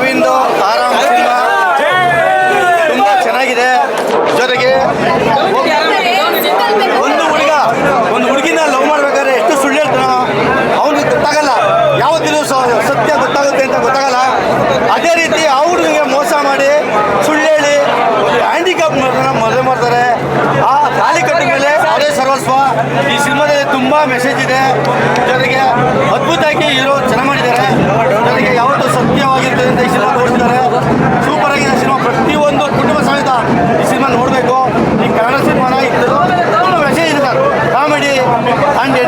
ಅರವಿಂದ್ ಆರಾಮ್ ಸಿನಿಮಾ ತುಂಬ ಚೆನ್ನಾಗಿದೆ. ಜೊತೆಗೆ ಒಂದು ಹುಡುಗ ಒಂದು ಹುಡುಗಿನ ಲವ್ ಮಾಡ್ಬೇಕಾದ್ರೆ ಎಷ್ಟು ಸುಳ್ಳು ಹೇಳ್ತಾನೋ ಅವನಿಗೆ ಗೊತ್ತಾಗಲ್ಲ ಯಾವತ್ತಿನೂ ಸತ್ಯ ಗೊತ್ತಾಗುತ್ತೆ ಅಂತ ಗೊತ್ತಾಗಲ್ಲ. ಅದೇ ರೀತಿ ಆ ಹುಡುಗಿಗೆ ಮೋಸ ಮಾಡಿ ಸುಳ್ಳು ಹೇಳಿ ಒಂದು ಹ್ಯಾಂಡಿಕ್ಯಾಪ್ ಮದುವೆ ಮಾಡ್ತಾರೆ. ಆ ಗಾಲಿ ಕಟ್ಟ ಮೇಲೆ ಅದೇ ಸರ್ವಸ್ವ. ಈ ಸಿನಿಮಾದಲ್ಲಿ ತುಂಬಾ ಮೆಸೇಜ್ ಇದೆ. ಜೊತೆಗೆ ಅದ್ಭುತವಾಗಿ ಇರೋ ಚೆನ್ನಾಗಿ ಮಾಡಿದ್ದಾರೆ. Hangi